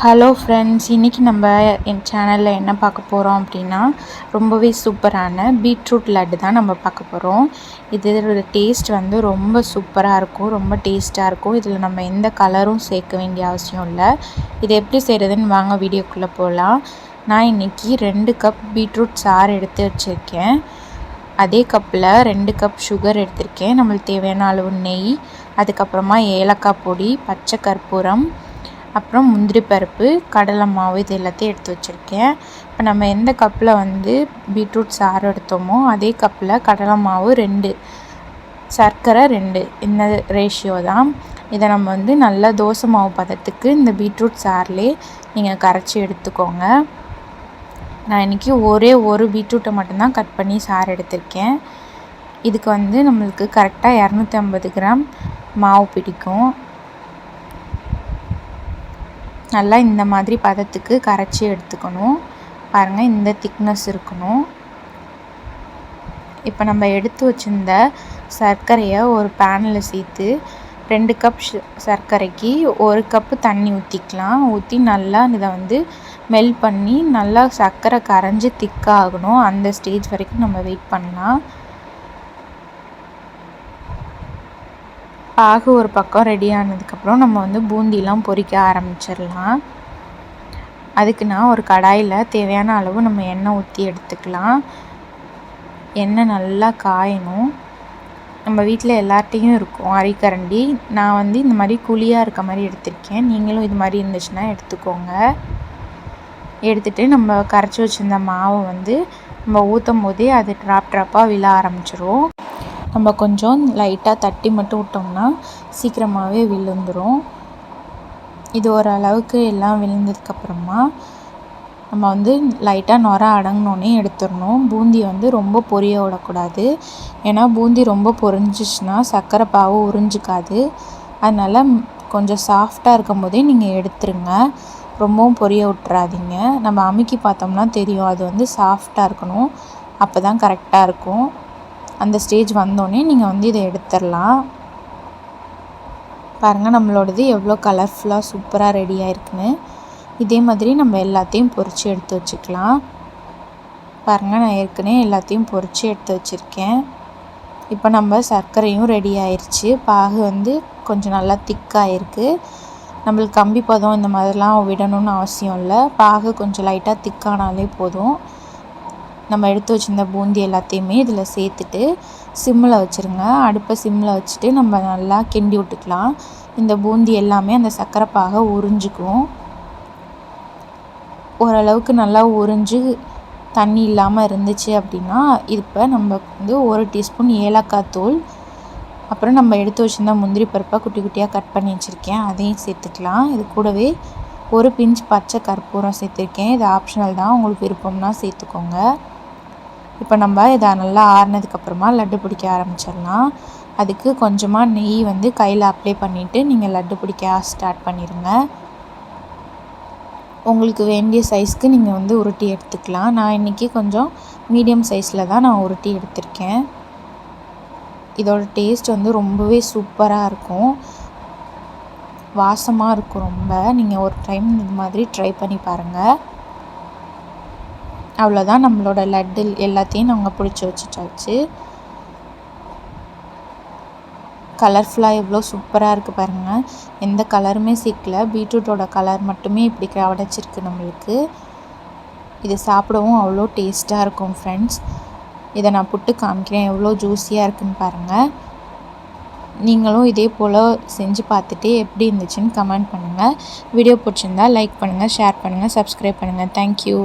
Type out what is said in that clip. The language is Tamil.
ஹலோ ஃப்ரெண்ட்ஸ் இன்றைக்கி நம்ம என் சேனலில் என்ன பார்க்க போகிறோம் அப்படின்னா ரொம்பவே சூப்பரான பீட்ரூட் லட்டு தான் நம்ம பார்க்க போகிறோம் இதோட டேஸ்ட் வந்து ரொம்ப சூப்பராக இருக்கும் ரொம்ப டேஸ்ட்டாக இருக்கும். இதில் நம்ம எந்த கலரும் சேர்க்க வேண்டிய அவசியம் இல்லை. இது எப்படி செய்கிறதுன்னு வாங்க வீடியோக்குள்ளே போகலாம் நான் இன்றைக்கி ரெண்டு கப் பீட்ரூட் சாறு எடுத்து வச்சுருக்கேன். அதே கப்பில் ரெண்டு கப் சுகர் எடுத்திருக்கேன். நம்மளுக்கு தேவையான அளவு நெய் அதுக்கப்புறமா ஏலக்காய் பொடி பச்சை கற்பூரம் அப்புறம் முந்திரி பருப்பு கடலை மாவு இது எல்லாத்தையும் எடுத்து வச்சுருக்கேன். இப்போ நம்ம எந்த கப்பில் வந்து பீட்ரூட் சாறு எடுத்தோமோ அதே கப்பில் கடலை மாவு ரெண்டு சர்க்கரை ரெண்டு இந்த ரேஷியோ தான். இதை நம்ம வந்து நல்லா தோசை மாவு பதத்துக்கு இந்த பீட்ரூட் சாறுலே நீங்கள் கரைச்சி எடுத்துக்கோங்க. நான் இன்றைக்கி ஒரே ஒரு பீட்ரூட்டை மட்டும்தான் கட் பண்ணி சாறு எடுத்திருக்கேன். இதுக்கு வந்து நம்மளுக்கு கரெக்டாக இரநூத்தி ஐம்பது கிராம் மாவு பிடிக்கும். நல்லா இந்த மாதிரி பதத்துக்கு கரைச்சி எடுத்துக்கணும். பாருங்கள் இந்த திக்னஸ் இருக்கணும். இப்போ நம்ம எடுத்து வச்சுருந்த சர்க்கரையை ஒரு பேனில் சேர்த்து ரெண்டு கப் சர்க்கரைக்கு ஒரு கப்பு தண்ணி ஊற்றிக்கலாம் ஊற்றி நல்லா இதை வந்து மெல் பண்ணி நல்லா சர்க்கரை கரைஞ்சி திக்காகணும் அந்த ஸ்டேஜ் வரைக்கும் நம்ம வெயிட் பண்ணலாம். பாகு ஒரு பக்கம் ரெடி ஆனதுக்கப்புறம் நம்ம வந்து பூந்திலாம் பொரிக்க ஆரம்பிச்சிடலாம். அதுக்கு நான் ஒரு கடாயில் தேவையான அளவு நம்ம எண்ணெய் ஊற்றி எடுத்துக்கலாம். எண்ணெய் நல்லா காயணும். நம்ம வீட்டில் எல்லார்ட்டையும் இருக்கும் அரிக்கரண்டி. நான் வந்து இந்த மாதிரி குழியாக இருக்க மாதிரி எடுத்திருக்கேன். நீங்களும் இது மாதிரி இருந்துச்சுன்னா எடுத்துக்கோங்க. எடுத்துகிட்டு நம்ம கரைச்சி வச்சுருந்த மாவை வந்து நம்ம ஊற்றும் போதே அது ட்ராப் ட்ராப்பாக விழ ஆரம்பிச்சிரும். நம்ம கொஞ்சம் லைட்டாக தட்டி மட்டும் விட்டோம்னா சீக்கிரமாகவே விழுந்துடும் இது ஓரளவுக்கு எல்லாம் விழுந்ததுக்கப்புறமா நம்ம வந்து லைட்டாக நுர அடங்கினோன்னே எடுத்துடணும். பூந்தி வந்து ரொம்ப பொரிய விடக்கூடாது. ஏன்னா பூந்தி ரொம்ப பொரிஞ்சிச்சுன்னா சர்க்கரை பாவு உறிஞ்சிக்காது. அதனால் கொஞ்சம் சாஃப்டாக இருக்கும் போதே நீங்கள் எடுத்துருங்க. ரொம்பவும் பொரிய விட்றாதீங்க நம்ம அமுக்கி பார்த்தோம்னா தெரியும். அது வந்து சாஃப்டாக இருக்கணும். அப்போ தான் கரெக்டாக இருக்கும். அந்த ஸ்டேஜ் வந்தோடனே நீங்கள் வந்து இதை எடுத்துடலாம் பாருங்கள் நம்மளோடது எவ்வளோ கலர்ஃபுல்லாக சூப்பராக ரெடி ஆயிருக்குன்னு. இதே மாதிரி நம்ம எல்லாத்தையும் பொறிச்சு எடுத்து வச்சுக்கலாம். பாருங்கள் நான் ஏற்கனவே எல்லாத்தையும் பொறிச்சு எடுத்து வச்சுருக்கேன். இப்போ நம்ம சர்க்கரையும் ரெடி ஆயிடுச்சு பாகு வந்து கொஞ்சம் நல்லா திக்காயிருக்கு நம்மளுக்கு கம்பி பதம் இந்த மாதிரிலாம் விடணும்னு அவசியம் இல்லை. பாகு கொஞ்சம் லைட்டாக திக்கானாலே போதும். நம்ம எடுத்து வச்சுருந்த பூந்தி எல்லாத்தையுமே இதில் சேர்த்துட்டு சிம்மில் வச்சுருங்க. அடுப்பை சிம்மில் வச்சுட்டு நம்ம நல்லா கிண்டி விட்டுக்கலாம். இந்த பூந்தி எல்லாமே அந்த சர்க்கரை பாகை உறிஞ்சிக்கும். ஓரளவுக்கு நல்லா உறிஞ்சு தண்ணி இல்லாமல் இருந்துச்சு அப்படின்னா இப்போ நம்ம வந்து ஒரு டீஸ்பூன் ஏலக்காய் தூள் அப்புறம் நம்ம எடுத்து வச்சுருந்த முந்திரி பருப்பை குட்டி குட்டியாக கட் பண்ணி வச்சுருக்கேன். அதையும் சேர்த்துக்கலாம். இது கூடவே ஒரு பிஞ்ச் பச்சை கற்பூரம் சேர்த்துருக்கேன். இது ஆப்ஷனல் தான். உங்களுக்கு விருப்பம்னா சேர்த்துக்கோங்க. இப்போ நம்ம இதை நல்லா ஆறுனதுக்கப்புறமா லட்டு பிடிக்க ஆரம்பிச்சிடலாம். அதுக்கு கொஞ்சமாக நெய் வந்து கையில் அப்ளை பண்ணிவிட்டு நீங்கள் லட்டு பிடிக்க ஸ்டார்ட் பண்ணிடுங்க உங்களுக்கு வேண்டிய சைஸ்க்கு நீங்கள் வந்து உருட்டி எடுத்துக்கலாம். நான் இன்றைக்கி கொஞ்சம் மீடியம் சைஸில் தான் நான் உருட்டி எடுத்திருக்கேன். இதோட டேஸ்ட் வந்து ரொம்பவே சூப்பராக இருக்கும். வாசமாக இருக்கும் ரொம்ப. நீங்கள் ஒரு டைம் இது மாதிரி ட்ரை பண்ணி பாருங்கள் அவ்வளோதான் நம்மளோட லட்டு எல்லாத்தையும் நாங்கள் பிடிச்சி வச்சுட்டாச்சு. கலர்ஃபுல்லாக எவ்வளோ சூப்பராக இருக்குது பாருங்கள் எந்த கலருமே சிக்கல. பீட்ரூட்டோட கலர் மட்டுமே இப்படி உடச்சிருக்கு நம்மளுக்கு. இது சாப்பிடவும் அவ்வளோ டேஸ்ட்டாக இருக்கும் ஃப்ரெண்ட்ஸ் இதை நான் புட்டு காமிக்கிறேன். எவ்வளோ ஜூஸியாக இருக்குன்னு பாருங்கள் நீங்களும் இதே போல் செஞ்சு பார்த்துட்டு எப்படி இருந்துச்சுன்னு கமெண்ட் பண்ணுங்கள் வீடியோ பிடிச்சிருந்தா லைக் பண்ணுங்கள் ஷேர் பண்ணுங்கள் சப்ஸ்கிரைப் பண்ணுங்கள் தேங்க்யூ